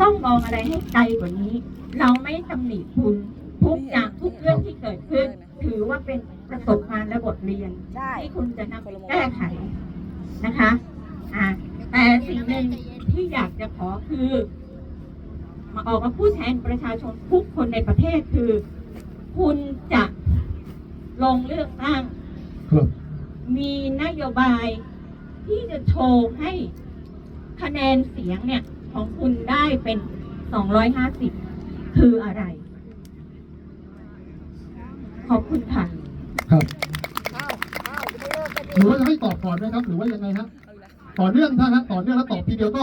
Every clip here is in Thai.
ต้องมองอะไรให้ไกลกว่านี้ เราไม่ตำหนิคุณทุกอย่างทุกเรื่องที่เกิดขึ้น ถือว่าเป็นประสบการณ์และบทเรียนใช่ที่คุณจะนำไปแก้ไขนะคะอ่าแต่สิ่งหนึ่งที่อยากจะขอคือมาออกมาพูดแทนประชาชนทุกคนในประเทศคือ คุณจะลงเลือกตั้งครับมีนโยบายที่จะโชว์ให้คะแนนเสียงเนี่ย ของคุณได้เป็น 250 คืออะไร ขอบคุณค่ะ ครับอ้าวอ้าวไม่เลิกกันหรือว่าจะให้ตอบก่อนไหมครับ หรือว่ายังไงฮะต่อเนื่องถ้าฮะต่อเนื่องแล้วตอบทีเดียวก็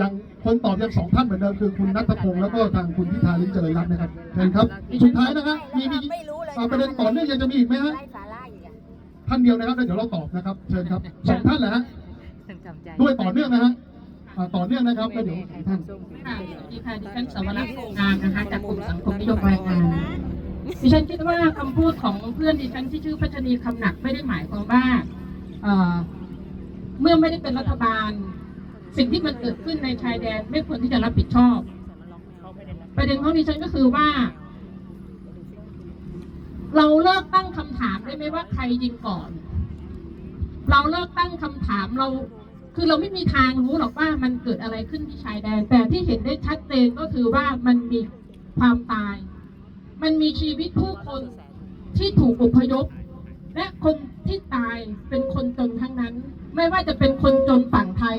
ยังคนตอบยังสองท่านเหมือนเดิมคือคุณนัทพงศ์แล้วก็ทางคุณพิธาลิ้มเจริญรัตน์นะครับเชิญครับสุดท้ายนะฮะมีมีไม่รู้เลยอ่าประเด็นต่อเนื่องยังจะมีอีกไหมฮะไร้สาระอีกอะท่านเดียวนะครับแล้วเดี๋ยวเราตอบนะครับ เชิญครับสองท่านแหละฮะจำใจด้วยต่อเนื่องนะฮะอ่า ต่อเนื่องนะครับแล้วเดี๋ยวท่านค่ะสวัสดีค่ะดิฉันสวรักษ์โครงงานนะคะจากกลุ่มสังคมนิยมแรงงานดิฉันคิดว่าคำพูดของเพื่อนดิฉันที่ชื่อพัชนีคำหนักไม่ได้หมายความว่าเอ่อเมื่อไม่ได้เป็นรัฐบาล สิ่งที่มันเกิดขึ้นในชายแดน ไม่ควรที่จะรับผิดชอบ ประเด็นของดิฉันก็คือว่า เราเลิกตั้งคำถามได้ไหมว่าใครยิงก่อน เราเลิกตั้งคำถามเรา คือเราไม่มีทางรู้หรอกว่ามันเกิดอะไรขึ้นที่ชายแดน แต่ที่เห็นได้ชัดเจนก็คือว่ามันมีความตาย มันมีชีวิตผู้คนที่ถูกอพยพ และคนที่ตายเป็นคนจนทั้งนั้น ไม่ว่าจะเป็นคนจนฝั่งไทย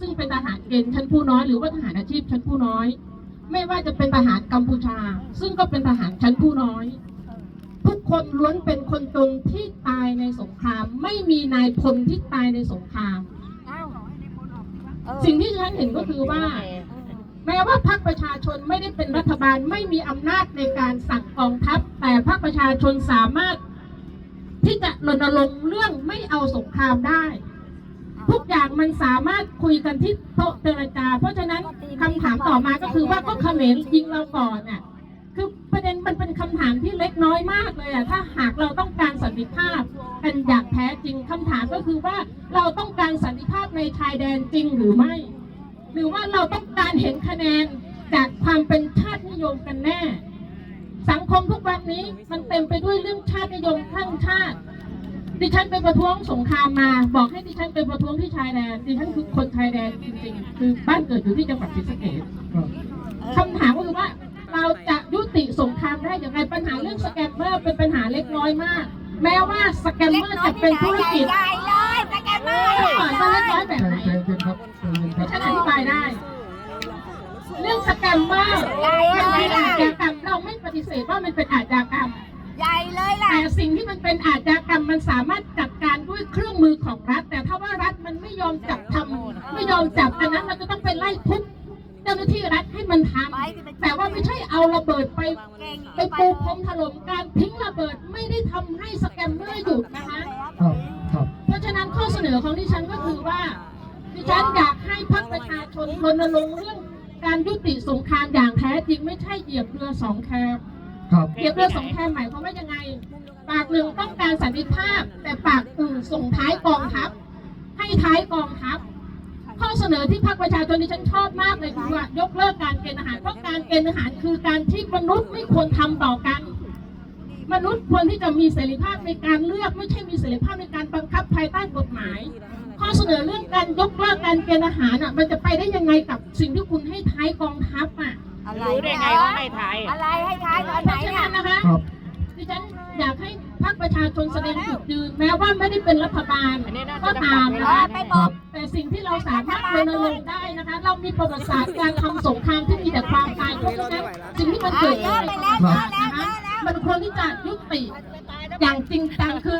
ซึ่งเป็นทหารเกณฑ์ชั้นผู้น้อยหรือว่าทหารอาชีพชั้นผู้น้อย ไม่ว่าจะเป็นทหารกัมพูชา ซึ่งก็เป็นทหารชั้นผู้น้อย ทุกคนล้วนเป็นคนจนที่ตายในสงคราม ไม่มีนายพลที่ตายในสงคราม สิ่งที่ฉันเห็นก็คือว่า แม้ว่าพรรคประชาชนไม่ได้เป็นรัฐบาลไม่มีอำนาจในการสั่งกองทัพ แต่พรรคประชาชนสามารถ ที่จะรณรงค์เรื่องไม่เอาสงครามได้ ทุกอย่างมันสามารถคุยกันที่โต๊ะเจรจา เพราะฉะนั้นคำถามต่อมาก็คือว่าก็เขมรยิงเราก่อนน่ะคือประเด็นมันเป็นคำถามที่เล็กน้อยมากเลยอะถ้าหากเราต้องการสันติภาพกันอย่าง จริงคำถามก็คือว่าเราต้องการสันติภาพในชายแดนจริงหรือไม่ หรือว่าเราต้องการเห็นคะแนนจากความเป็นชาตินิยมกันแน่ สังคมทุกวันนี้มันเต็มไปด้วยเรื่องชาตินิยมข้างชาติ ดิฉันไปประท้วงสงครามมา บอกให้ดิฉันไปประท้วงที่ชายแดนดิฉันคือคนชายแดนจริงๆคือบ้านเกิดอยู่ที่จังหวัดศรีสะเกษคำถามก็คือว่าเราจะยุติสงครามได้อย่างไรปัญหาเรื่องสแกมเมอร์เป็นปัญหาเล็กน้อยมาก แม้ว่าสแกมเมอร์ เป็นธุรกิจใหญ่เลยสแกนเมอร์ก่อนจะเล็กน้อยแบบใจไหนใจเย็นครับใจเย็นครับฉันอธิบายได้ เรื่องสแกมเมอร์มันเป็นอาชญากรรมเราไม่ปฏิเสธว่ามันเป็นอาชญากรรม ใหญ่เลยล่ะ แต่สิ่งที่มันเป็นอาชญากรรมมันสามารถจัดการด้วยเครื่องมือของรัฐ แต่ถ้าว่ารัฐมันไม่ยอมจับทำไม่ยอมจับอันนั้นเราจะต้องไปไล่ทุบ เจ้าหน้าที่รัฐให้มันทำแต่ว่าไม่ใช่เอาระเบิดไปเก่งไปปูพรมถล่มการทิ้งระเบิดไม่ได้ทำให้สแกมเมอร์หยุดนะคะครับครับเพราะฉะนั้นข้อเสนอของดิฉันก็คือว่าดิฉันอยากให้พรรคประชาชนรณรงค์เรื่องการยุติสงครามอย่างแท้จริงไม่ใช่เหยียบเรือสองแคมครับเหยียบเรือสองแคมหมายความว่ายังไง ปากหนึ่งต้องการสันติภาพ แต่ปากอื่นส่งท้ายกองทัพให้ท้ายกองทัพ ข้อเสนอที่พรรคประชาชนที่ฉันชอบมากเลยคือว่ายกเลิกการเกณฑ์อาหารเพราะการเกณฑ์อาหารคือการที่มนุษย์ไม่ควรทำต่อกัน มนุษย์ควรที่จะมีเสรีภาพในการเลือกไม่ใช่มีเสรีภาพในการบังคับภายใต้กฎหมาย ข้อเสนอเรื่องการยกเลิกการเกณฑ์อาหารอะมันจะไปได้ยังไงกับสิ่งที่คุณให้ท้ายกองทัพอะอะไรรู้ได้ไงว่าไม่ไทยอะไรให้ท้ายตอนเพไหนราะฉะอะนั้นนะคะครับดิฉันอยากให้พรรคประชาชนแสดงจุดยืนแม้ว่าไม่ได้เป็นรัฐบาลอันนี้น่าจะก็ตามเอนะอคะไปบอก แต่สิ่งที่เราสามารถรณรงค์ได้นะคะ เรามีประวัติศาสตร์การทำสงครามที่มีแต่ความตายเพราะฉะนั้นสิ่งที่มันเกิดขึ้นในแล้วกองเยทัอะพแล้วนะคะมันควรที่จะยุติอย่างจริงจังคือ